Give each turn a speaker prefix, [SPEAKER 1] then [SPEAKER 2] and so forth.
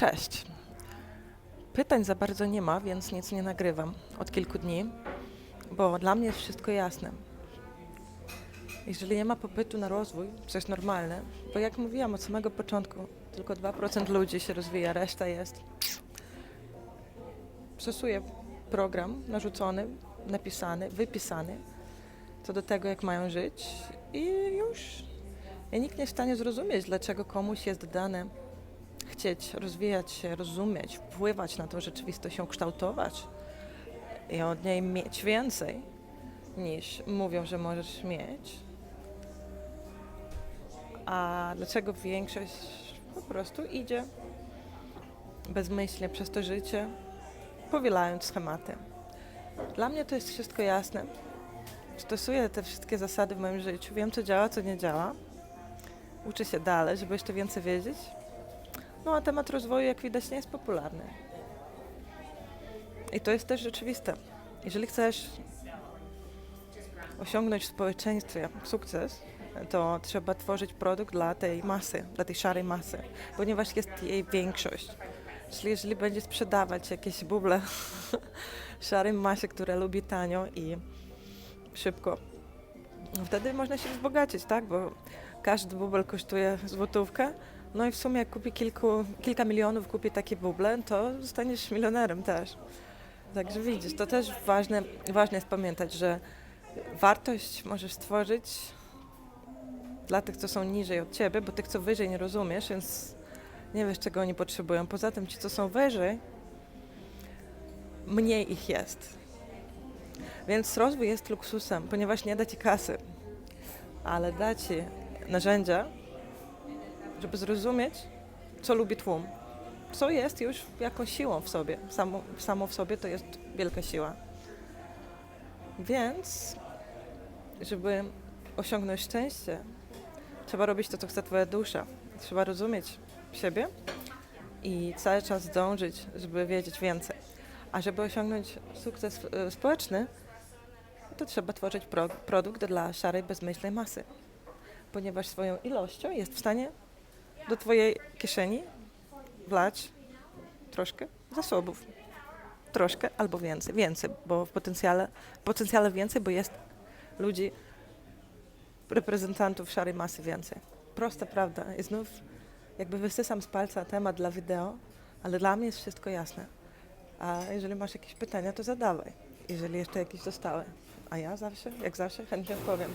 [SPEAKER 1] Cześć. Pytań za bardzo nie ma, więc nic nie nagrywam od kilku dni, bo dla mnie jest wszystko jasne. Jeżeli nie ma popytu na rozwój, co jest normalne, bo jak mówiłam od samego początku, tylko 2% ludzi się rozwija, reszta jest. Stosuje program narzucony, napisany, wypisany co do tego, jak mają żyć i już. I nikt nie jest w stanie zrozumieć, dlaczego komuś jest dane chcieć rozwijać się, rozumieć, wpływać na tą rzeczywistość, ją kształtować i od niej mieć więcej niż mówią, że możesz mieć. A dlaczego większość po prostu idzie bezmyślnie przez to życie, powielając schematy. Dla mnie to jest wszystko jasne. Stosuję te wszystkie zasady w moim życiu. Wiem, co działa, co nie działa. Uczę się dalej, żeby jeszcze więcej wiedzieć. No a temat rozwoju, jak widać, nie jest popularny. I to jest też rzeczywiste. Jeżeli chcesz osiągnąć w społeczeństwie sukces, to trzeba tworzyć produkt dla tej masy, dla tej szarej masy, ponieważ jest jej większość. Czyli jeżeli będzie sprzedawać jakieś buble szarej masie, która lubi tanio i szybko, wtedy można się wzbogacić, tak? Bo każdy bubel kosztuje złotówkę, no i w sumie jak kupi kilku, kilka milionów, kupi takie buble, to zostaniesz milionerem też. Także widzisz, to też ważne, ważne jest pamiętać, że wartość możesz stworzyć dla tych, co są niżej od ciebie, bo tych, co wyżej nie rozumiesz, więc nie wiesz, czego oni potrzebują. Poza tym ci, co są wyżej, mniej ich jest. Więc rozwój jest luksusem, ponieważ nie da ci kasy, ale da ci narzędzia, żeby zrozumieć, co lubi tłum. Co jest już jakąś siłą w sobie. Samo, samo w sobie to jest wielka siła. Więc, żeby osiągnąć szczęście, trzeba robić to, co chce Twoja dusza. Trzeba rozumieć siebie i cały czas dążyć, żeby wiedzieć więcej. A żeby osiągnąć sukces e, społeczny, to trzeba tworzyć pro, produkt dla szarej, bezmyślnej masy. Ponieważ swoją ilością jest w stanie do Twojej kieszeni wlać troszkę zasobów. Troszkę albo więcej. Więcej, bo w potencjale, potencjale więcej, bo jest ludzi, reprezentantów szarej masy więcej. Prosta prawda. I znów jakby wysysam z palca temat dla wideo, ale dla mnie jest wszystko jasne. A jeżeli masz jakieś pytania, to zadawaj. Jeżeli jeszcze jakieś zostały. A ja zawsze, jak zawsze, chętnie odpowiem.